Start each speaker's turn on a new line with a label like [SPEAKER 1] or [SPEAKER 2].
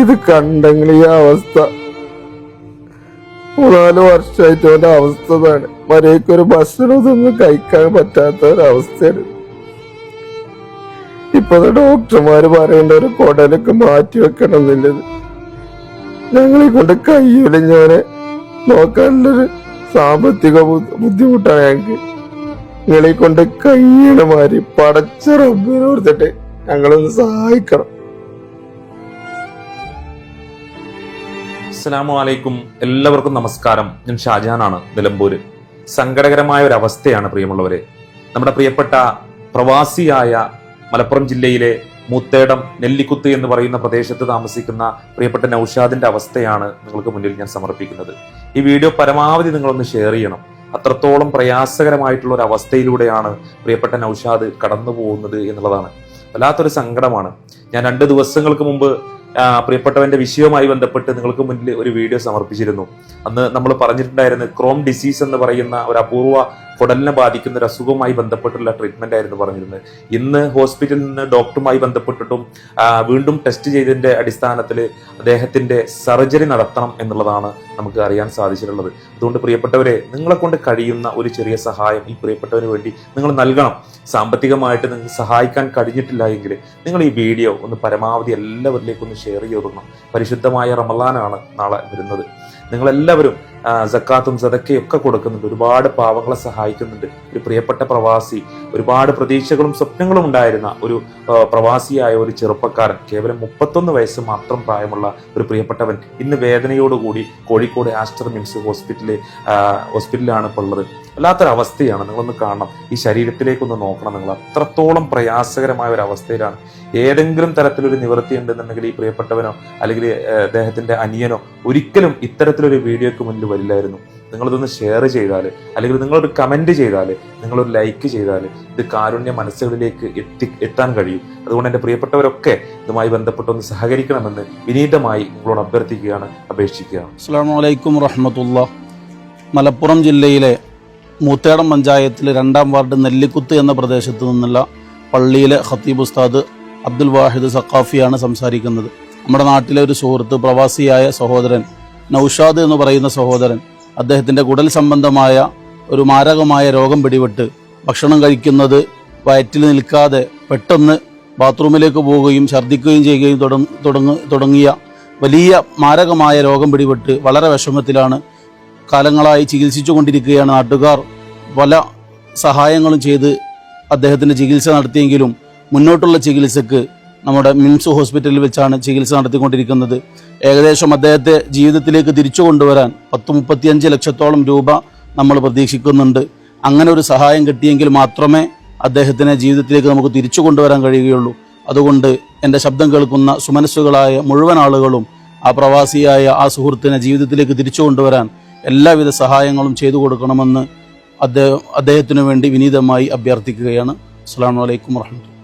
[SPEAKER 1] ഇത് കണ്ടെങ്കിൽ ഈ അവസ്ഥ. മൂന്നാൽ വർഷമായിട്ട് അവന്റെ അവസ്ഥ ഇതാണ്. മര്യാദക്കൊരു ഭക്ഷണമൊന്നും കഴിക്കാൻ പറ്റാത്ത ഒരവസ്ഥയാണ് ഇപ്പൊ ഡോക്ടർമാര് പറയേണ്ട ഒരു കൊടലൊക്കെ മാറ്റി വെക്കണം എന്നുള്ളത് ഞങ്ങളെ കൊണ്ട് കഴിയൂല ഞാൻ. നോക്കാനുള്ളൊരു സാമ്പത്തിക ബുദ്ധിമുട്ടാണ് ഞങ്ങൾക്ക് നിങ്ങളെ കൊണ്ട് കയ്യണമാര് പടച്ച റബ്ബിനെ കൊടുത്തിട്ട് ഞങ്ങളൊന്ന് സഹായിക്കണം.
[SPEAKER 2] അസ്സലാമു അലൈക്കും എല്ലാവർക്കും നമസ്കാരം. ഞാൻ ഷാജഹാനാണ് നിലമ്പൂര്. സങ്കടകരമായ ഒരു അവസ്ഥയാണ് പ്രിയമുള്ളവരെ. നമ്മുടെ പ്രിയപ്പെട്ട പ്രവാസിയായ മലപ്പുറം ജില്ലയിലെ മൂത്തേടം നെല്ലിക്കുത്ത് എന്ന് പറയുന്ന പ്രദേശത്ത് താമസിക്കുന്ന പ്രിയപ്പെട്ട നൌഷാദിന്റെ അവസ്ഥയാണ് നിങ്ങൾക്ക് മുന്നിൽ ഞാൻ സമർപ്പിക്കുന്നത്. ഈ വീഡിയോ പരമാവധി നിങ്ങളൊന്ന് ഷെയർ ചെയ്യണം. അത്രത്തോളം പ്രയാസകരമായിട്ടുള്ള ഒരു അവസ്ഥയിലൂടെയാണ് പ്രിയപ്പെട്ട നൌഷാദ് കടന്നു പോകുന്നത് എന്നുള്ളതാണ്. വല്ലാത്തൊരു സങ്കടമാണ്. ഞാൻ രണ്ട് ദിവസങ്ങൾക്ക് മുമ്പ് പ്രിയപ്പെട്ടവന്റെ വിഷയവുമായി ബന്ധപ്പെട്ട് നിങ്ങൾക്ക് മുന്നിൽ ഒരു വീഡിയോ സമർപ്പിച്ചിരുന്നു. അന്ന് നമ്മൾ പറഞ്ഞിട്ടുണ്ടായിരുന്നു ക്രോം ഡിസീസ് എന്ന് പറയുന്ന ഒരു അപൂർവ കുടലിനെ ബാധിക്കുന്ന ഒരു അസുഖവുമായി ബന്ധപ്പെട്ടുള്ള ട്രീറ്റ്മെന്റ് ആയിരുന്നു പറഞ്ഞിരുന്നത്. ഇന്ന് ഹോസ്പിറ്റലിൽ നിന്ന് ഡോക്ടറുമായി ബന്ധപ്പെട്ടിട്ടും വീണ്ടും ടെസ്റ്റ് ചെയ്തതിന്റെ അടിസ്ഥാനത്തിൽ അദ്ദേഹത്തിന്റെ സർജറി നടത്തണം എന്നുള്ളതാണ് നമുക്ക് അറിയാൻ സാധിച്ചിട്ടുള്ളത്. അതുകൊണ്ട് പ്രിയപ്പെട്ടവരെ നിങ്ങളെ കൊണ്ട് കഴിയുന്ന ഒരു ചെറിയ സഹായം ഈ പ്രിയപ്പെട്ടവന് വേണ്ടി നിങ്ങൾ നൽകണം. സാമ്പത്തികമായിട്ട് നിങ്ങൾക്ക് സഹായിക്കാൻ കഴിഞ്ഞിട്ടില്ല എങ്കിൽ നിങ്ങൾ ഈ വീഡിയോ ഒന്ന് പരമാവധി എല്ലാവരിലേക്കും ഒന്ന് ഷെയർ ചെയ്ത് കൊടുക്കണം. പരിശുദ്ധമായ റമലാനാണ് നാളെ വരുന്നത്. നിങ്ങളെല്ലാവരും സക്കാത്തും സതക്കയും ഒക്കെ കൊടുക്കുന്നുണ്ട്. ഒരുപാട് പാവങ്ങളെ സഹായിക്കുന്നുണ്ട്. ഒരു പ്രിയപ്പെട്ട പ്രവാസി ഒരുപാട് പ്രതീക്ഷകളും സ്വപ്നങ്ങളും ഉണ്ടായിരുന്ന ഒരു പ്രവാസിയായ ഒരു ചെറുപ്പക്കാരൻ കേവലം മുപ്പത്തൊന്ന് വയസ്സ് മാത്രം പ്രായമുള്ള ഒരു പ്രിയപ്പെട്ടവൻ ഇന്ന് വേദനയോടുകൂടി കോഴിക്കോട് ആസ്റ്റർ മിംസ് ഹോസ്പിറ്റലിൽ ഹോസ്പിറ്റലിലാണ് ഇപ്പോൾ ഉള്ളത്. വല്ലാത്തൊരവസ്ഥയാണ്. നിങ്ങളൊന്ന് കാണണം. ഈ ശരീരത്തിലേക്കൊന്ന് നോക്കണം നിങ്ങൾ. അത്രത്തോളം പ്രയാസകരമായ ഒരു അവസ്ഥയിലാണ്. ഏതെങ്കിലും തരത്തിലൊരു നിവൃത്തി ഉണ്ടെന്നുണ്ടെങ്കിൽ ഈ പ്രിയപ്പെട്ടവനോ അല്ലെങ്കിൽ അദ്ദേഹത്തിന്റെ അനിയനോ ഒരിക്കലും ഇത്തരത്തിലൊരു വീഡിയോക്ക് മുന്നിൽ വരില്ലായിരുന്നു. നിങ്ങളിതൊന്ന് ഷെയർ ചെയ്താൽ അല്ലെങ്കിൽ നിങ്ങളൊരു കമന്റ് ചെയ്താൽ നിങ്ങളൊരു ലൈക്ക് ചെയ്താൽ ഇത് കാരുണ്യ മനസ്സുകളിലേക്ക് എത്തി എത്താൻ കഴിയും. അതുകൊണ്ട് എന്റെ പ്രിയപ്പെട്ടവരൊക്കെ ഇതുമായി ബന്ധപ്പെട്ടൊന്ന് സഹകരിക്കണമെന്ന് വിനീതമായി നിങ്ങളോട് അഭ്യർത്ഥിക്കുകയാണ് അപേക്ഷിക്കുകയാണ്.
[SPEAKER 3] അസ്സാം വലൈക്കും വറഹമത്തുള്ള മലപ്പുറം ജില്ലയിലെ മൂത്തേടം പഞ്ചായത്തിലെ രണ്ടാം വാർഡ് നെല്ലിക്കുത്ത് എന്ന പ്രദേശത്ത് നിന്നുള്ള പള്ളിയിലെ ഖത്തീബ് ഉസ്താദ് അബ്ദുൽ വാഹിദ് സഖാഫിയാണ് സംസാരിക്കുന്നത്. നമ്മുടെ നാട്ടിലെ ഒരു സുഹൃത്ത് പ്രവാസിയായ സഹോദരൻ നൌഷാദ് എന്ന് പറയുന്ന സഹോദരൻ അദ്ദേഹത്തിന്റെ കുടൽ സംബന്ധമായ ഒരു മാരകമായ രോഗം പിടിപെട്ട് ഭക്ഷണം കഴിക്കുന്നത് വയറ്റിൽ നിൽക്കാതെ പെട്ടെന്ന് ബാത്റൂമിലേക്ക് പോവുകയും ഛർദ്ദിക്കുകയും ചെയ്യുകയും തുടങ്ങ തുടങ്ങ- തുടങ്ങിയ വലിയ മാരകമായ രോഗം പിടിപെട്ട് വളരെ വിഷമത്തിലാണ് കാലങ്ങളായി ചികിത്സിച്ചു കൊണ്ടിരിക്കുകയാണ് നാട്ടുകാർ. പല സഹായങ്ങളും ചെയ്ത് അദ്ദേഹത്തിന്റെ ചികിത്സ നടത്തിയെങ്കിലും മുന്നോട്ടുള്ള ചികിത്സക്ക് നമ്മുടെ മിംസ് ഹോസ്പിറ്റലിൽ വെച്ചാണ് ചികിത്സ നടത്തിക്കൊണ്ടിരിക്കുന്നത്. ഏകദേശം അദ്ദേഹത്തെ ജീവിതത്തിലേക്ക് തിരിച്ചു കൊണ്ടുവരാൻ പത്ത് മുപ്പത്തിയഞ്ച് ലക്ഷത്തോളം രൂപ നമ്മൾ പ്രതീക്ഷിക്കുന്നുണ്ട്. അങ്ങനെ ഒരു സഹായം കിട്ടിയെങ്കിൽ മാത്രമേ അദ്ദേഹത്തിനെ ജീവിതത്തിലേക്ക് നമുക്ക് തിരിച്ചു കൊണ്ടുവരാൻ കഴിയുകയുള്ളൂ. അതുകൊണ്ട് എന്റെ ശബ്ദം കേൾക്കുന്ന സുമനസ്സുകളായ മുഴുവൻ ആളുകളും ആ പ്രവാസിയായ ആ സുഹൃത്തിനെ ജീവിതത്തിലേക്ക് തിരിച്ചു കൊണ്ടുവരാൻ എല്ലാവിധ സഹായങ്ങളും ചെയ്തു കൊടുക്കണമെന്ന് അദ്ദേഹം അദ്ദേഹത്തിനു വേണ്ടി വിനീതമായി അഭ്യർത്ഥിക്കുകയാണ്. അസ്സാം വലൈക്കും വർഹമത്തുള്ള